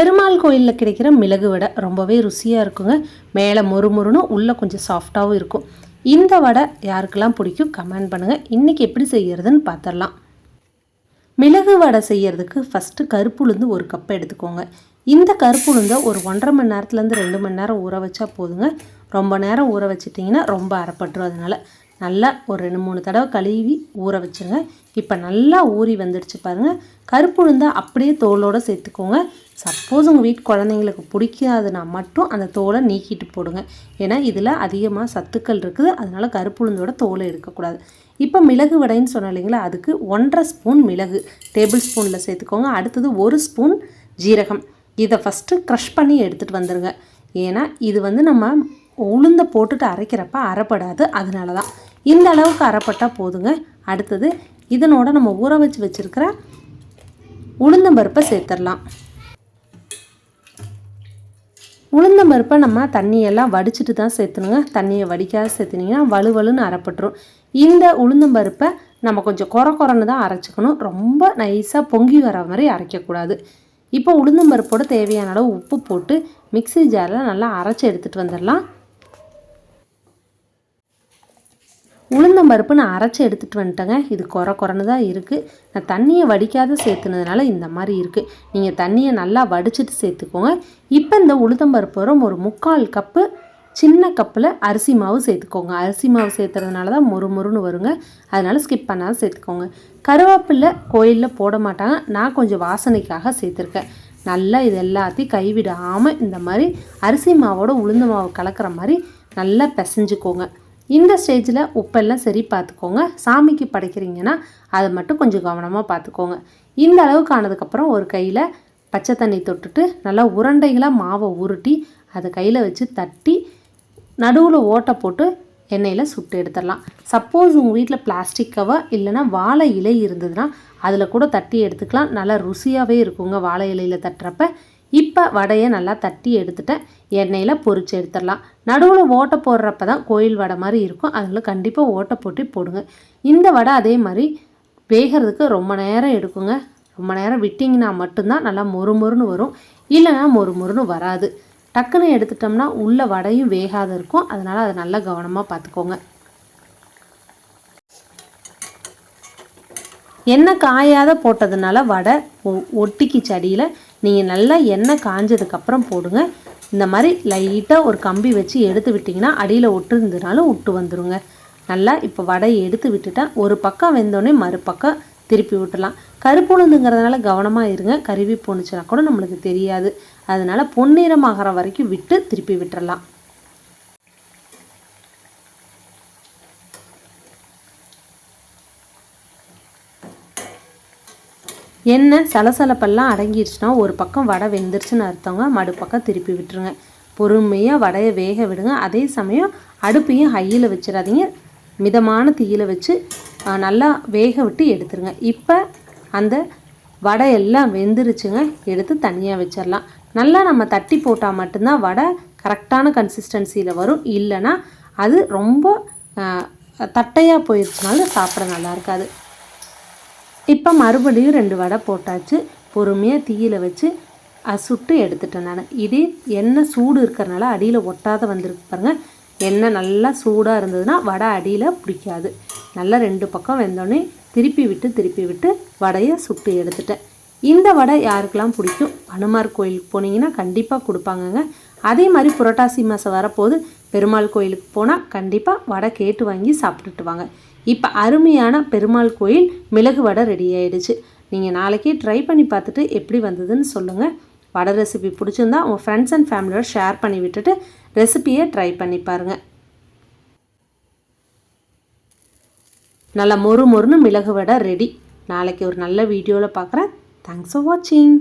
பெருமாள் கோயிலில் கிடைக்கிற மிளகு வடை ரொம்பவே ருசியாக இருக்குங்க. மேலே மொறுமொறுனும் உள்ளே கொஞ்சம் சாஃப்டாகவும் இருக்கும். இந்த வடை யாருக்கெல்லாம் பிடிக்கும் கமெண்ட் பண்ணுங்கள் இன்றைக்கி எப்படி செய்கிறதுன்னு பார்த்துடலாம் மிளகு வடை செய்கிறதுக்கு ஃபஸ்ட்டு கருப்புளுந்து ஒரு கப் எடுத்துக்கோங்க. இந்த கருப்புளுந்தை ஒரு ஒன்றரை மணி நேரத்துலேருந்து ரெண்டு மணி நேரம் ஊற வச்சா போதுங்க. ரொம்ப நேரம் ஊற வச்சிட்டிங்கன்னா ரொம்ப அறப்பட்டுரும் அதனால். நல்லா ஒரு ரெண்டு மூணு தடவை கழுவி ஊற வச்சுருங்க. இப்போ நல்லா ஊறி வந்துடுச்சு பாருங்கள் கருப்புளுந்தை அப்படியே தோலோடு சேர்த்துக்கோங்க. சப்போஸ் உங்கள் வீட்டு குழந்தைங்களுக்கு பிடிக்காதுன்னா மட்டும் அந்த தோலை நீக்கிட்டு போடுங்க. ஏன்னா இதில் அதிகமாக சத்துக்கள் இருக்குது. அதனால் கருப்புளுந்தோட தோலை எடுக்கக்கூடாது. இப்போ மிளகு வடைன்னு சொன்ன இல்லைங்களா? அதுக்கு ஒன்றரை ஸ்பூன் மிளகு. டேபிள் ஸ்பூனில் சேர்த்துக்கோங்க. அடுத்தது ஒரு ஸ்பூன் ஜீரகம். இதை ஃபஸ்ட்டு க்ரஷ் பண்ணி எடுத்துகிட்டு வந்துடுங்க ஏன்னா இது வந்து நம்ம உளுந்தை போட்டுட்டு அரைக்கிறப்ப அரைப்படாது. அதனால தான் இந்த அளவுக்கு அரைப்பட்டால் போதுங்க. அடுத்தது இதனோட நம்ம ஊற வச்சு வச்சுருக்கிற உளுந்தம்பருப்பை சேர்த்துடலாம். உளுந்தம்பருப்பை நம்ம தண்ணியெல்லாம் வடிச்சிட்டு தான் சேர்த்துணுங்க. தண்ணியை வடிக்காத சேர்த்துனீங்கன்னா வலுவலுன்னு அரைப்பட்டுரும். இந்த உளுந்தம்பருப்பை நம்ம கொஞ்சம் குறை குறைன்னு தான் அரைச்சிக்கணும். ரொம்ப நைஸாக பொங்கி வர மாதிரி அரைக்கக்கூடாது. இப்போ உளுந்தம்பருப்போட தேவையான அளவு உப்பு போட்டு மிக்ஸி ஜாரில் நல்லா அரைச்சி எடுத்துகிட்டு வந்துடலாம். உளுந்தம்பருப்பு நான் அரைச்சி எடுத்துகிட்டு வந்துட்டேங்க. இது குறை குறைன்னு தான் இருக்குது நான் தண்ணியை வடிக்காத சேர்த்துனதுனால இந்த மாதிரி இருக்குது நீங்கள் தண்ணியை நல்லா வடிச்சிட்டு சேர்த்துக்கோங்க. இப்போ இந்த உளுந்தம்பருப்பு ஒரு முக்கால் கப்பு சின்ன கப்பில் அரிசி மாவு சேர்த்துக்கோங்க. அரிசி மாவு சேர்த்துறதுனால தான் மொறு மொறுன்னு வருங்க. அதனால் ஸ்கிப் பண்ணாத சேர்த்துக்கோங்க. கருவேப்பில்லை கோயிலில் போட மாட்டாங்க. நான் கொஞ்சம் வாசனைக்காக சேர்த்துருக்கேன். நல்லா இது எல்லாத்தையும் கைவிடாமல் இந்த மாதிரி அரிசி மாவோட உளுந்த மாவு கலக்கிற மாதிரி நல்லா பிசைஞ்சுக்கோங்க. இந்த ஸ்டேஜில் உப்பெல்லாம் சரி பார்த்துக்கோங்க. சாமிக்கு படைக்கிறீங்கன்னா அதை மட்டும் கொஞ்சம் கவனமாக பார்த்துக்கோங்க. இந்த அளவுக்கு ஆனதுக்கப்புறம் ஒரு கையில் பச்சை தண்ணி தொட்டுட்டு நல்லா உருண்டைகளாக மாவை உருட்டி அதை கையில் வச்சு தட்டி நடுவில் ஓட்டை போட்டு எண்ணெயில் சுட்டு எடுத்துடலாம். சப்போஸ் உங்கள் வீட்டில் பிளாஸ்டிக் கவர் இல்லைன்னா வாழை இலை இருந்ததுன்னா அதில் கூட தட்டி எடுத்துக்கலாம். நல்லா ருசியாகவே இருக்குங்க வாழை இலையில் தட்டுறப்ப. இப்போ வடையை நல்லா தட்டி எடுத்துட்டேன் எண்ணெயில் பொறிச்சு எடுத்துடலாம். நடுவில் ஓட்டை போடுறப்ப தான் கோயில் வடை மாதிரி இருக்கும். அதில் கண்டிப்பாக ஓட்டை போட்டு போடுங்க. இந்த வடை அதே மாதிரி வேகிறதுக்கு ரொம்ப நேரம் எடுக்குங்க. ரொம்ப நேரம் விட்டிங்கன்னா மட்டும்தான் நல்லா மொறு மொறுன்னு வரும். இல்லைன்னா மொறு மொறுன்னு வராது. டக்குன்னு எடுத்துட்டோம்னா உள்ள வடையும் வேகாத இருக்கும். அதனால் அதை நல்லா கவனமாக பார்த்துக்கோங்க. எண்ணெய் காயாத போட்டதுனால வடை ஒ- ஒட்டிக்கு செடியில் நீங்கள் நல்லா எண்ணெய் காஞ்சதுக்கப்புறம் போடுங்க. இந்த மாதிரி லைட்டாக ஒரு கம்பி வச்சு எடுத்து விட்டிங்கன்னா அடியில் ஒட்டு இருந்ததுனாலும் விட்டு வந்துடுங்க நல்லா இப்போ வடையை எடுத்து விட்டுட்டேன் ஒரு பக்கம் வெந்தோடனே மறுபக்கம் திருப்பி விட்டுலாம் கருப்பு கவனமாக இருங்க. கருவி போணுச்சுன்னா கூட நம்மளுக்கு தெரியாது. அதனால பொன்னிறமாகற வரைக்கும் விட்டு திருப்பி விட்டுறலாம். எண்ணெய் சலசலப்பெல்லாம் அடங்கிடுச்சுன்னா ஒரு பக்கம் வடை வெந்துருச்சுன்னு அர்த்தவங்க மறுபக்கம் திருப்பி விட்டுருங்க. பொறுமையாக வடையை வேக விடுங்க. அதே சமயம் அடுப்பையும் ஹையில் வச்சிடாதீங்க. மிதமான தீயில் வச்சு நல்லா வேக விட்டு எடுத்துருங்க. இப்போ அந்த வடை எல்லாம் வெந்துருச்சுங்க. எடுத்து தனியாக வச்சிடலாம். நல்லா நம்ம தட்டி போட்டால் மட்டும்தான் வடை கரெக்டான கன்சிஸ்டன்சியில் வரும். இல்லைன்னா அது ரொம்ப தட்டையாக போயிடுச்சுனாலும் சாப்பிட நல்லா இருக்காது. இப்போ மறுபடியும் ரெண்டு வடை போட்டாச்சு. பொறுமையாக தீயில வச்சு சுட்டு எடுத்துட்டேன் நான். இதே எண்ணெய் சூடு இருக்கிறனால அடியில் ஒட்டாத வந்திருக்கு பாருங்க. எண்ணெய் நல்லா சூடாக இருந்ததுன்னா வடை அடியில் பிடிக்காது. நல்லா ரெண்டு பக்கம் வெந்தோடனே திருப்பி விட்டு திருப்பி விட்டு வடையை சுட்டு எடுத்துட்டேன். இந்த வடை யாருக்கெல்லாம் பிடிக்கும்? அனுமார் கோயிலுக்கு போனீங்கன்னா கண்டிப்பாக கொடுப்பாங்கங்க. அதே மாதிரி புரட்டாசி மாதம் வரப்போது பெருமாள் கோயிலுக்கு போனால் கண்டிப்பாக வடை கேட்டு வாங்கி சாப்பிட்டுட்டு வாங்க. இப்போ அருமையான பெருமாள் கோயில் மிளகு வடை ரெடி ஆகிடுச்சு நீங்கள் நாளைக்கே ட்ரை பண்ணி பார்த்துட்டு எப்படி வந்ததுன்னு சொல்லுங்கள் வடை ரெசிபி பிடிச்சிருந்தா உங்கள் ஃப்ரெண்ட்ஸ் அண்ட் ஃபேமிலியோட ஷேர் பண்ணி விட்டுட்டு ரெசிபியை ட்ரை பண்ணி பாருங்கள் நல்லா மொறு மொறுன்னு மிளகு வடை ரெடி நாளைக்கு ஒரு நல்ல வீடியோவில் பார்க்குறேன் தேங்க்ஸ் ஃபார் வாட்சிங்